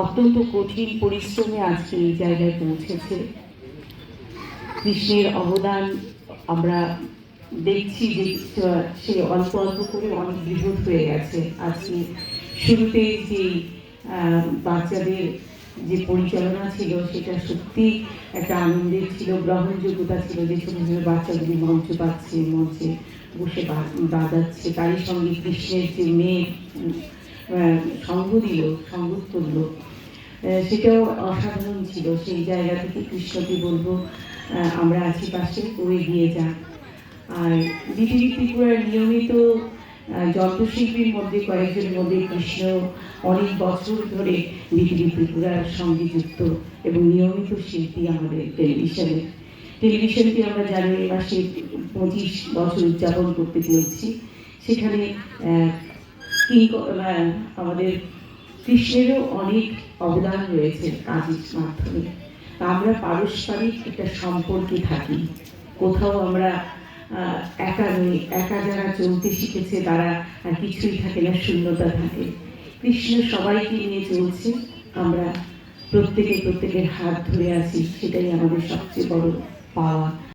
অত্যন্ত কঠিন পরিশ্রমে আজকে এই জায়গায় পৌঁছেছে। কৃষ্ণের অবদান আমরা দেখছি যে, সে অল্প অল্প করে অনেক বৃহৎ হয়ে গেছে। আজকে শুরুতে যে বাচ্চাদের যে পরিচালনা ছিল, সেটা সত্যি একটা আনন্দের ছিল, গ্রহণযোগ্যতা ছিল যে, ছোট ছোট বাচ্চাগুলি মঞ্চ পাচ্ছে, মঞ্চে বসে বাজাচ্ছে। তারই সঙ্গে কৃষ্ণের যে মেয়ে সঙ্গ দিল সঙ্গ আহ, সেটাও অসাধারণ ছিল। সেই জায়গা থেকে কৃষ্ণকে বলব আমরা আছি পাশে করে দিয়ে যাক আর বিটিভি ত্রিপুরার নিয়মিত যন্ত্রশিল্পীর মধ্যে কয়েকজনের মধ্যে কৃষ্ণ অনেক বছর ধরে বিটিভি ত্রিপুরার সঙ্গে যুক্ত এবং নিয়মিত শিল্পী আমাদের টেলিভিশনে। টেলিভিশনটি আমরা জানুয়ারি মাসে পঁচিশ বছর উদযাপন করতে চলেছি সেখানে আহ, আমাদের কৃষ্ণেরও অনেক অবদান রয়েছে কাজের মাধ্যমে। আমরা পারস্পরিক একটা সম্পর্কে থাকি। কোথাও আমরা একা নই একা যারা চলতে শিখেছে তারা আর কিছুই থাকে না শূন্যতা থাকে। কৃষ্ণ সবাইকে নিয়ে চলছে আমরা প্রত্যেকে প্রত্যেকের হাত ধরে আছি সেটাই আমাদের সবচেয়ে বড় পাওয়া।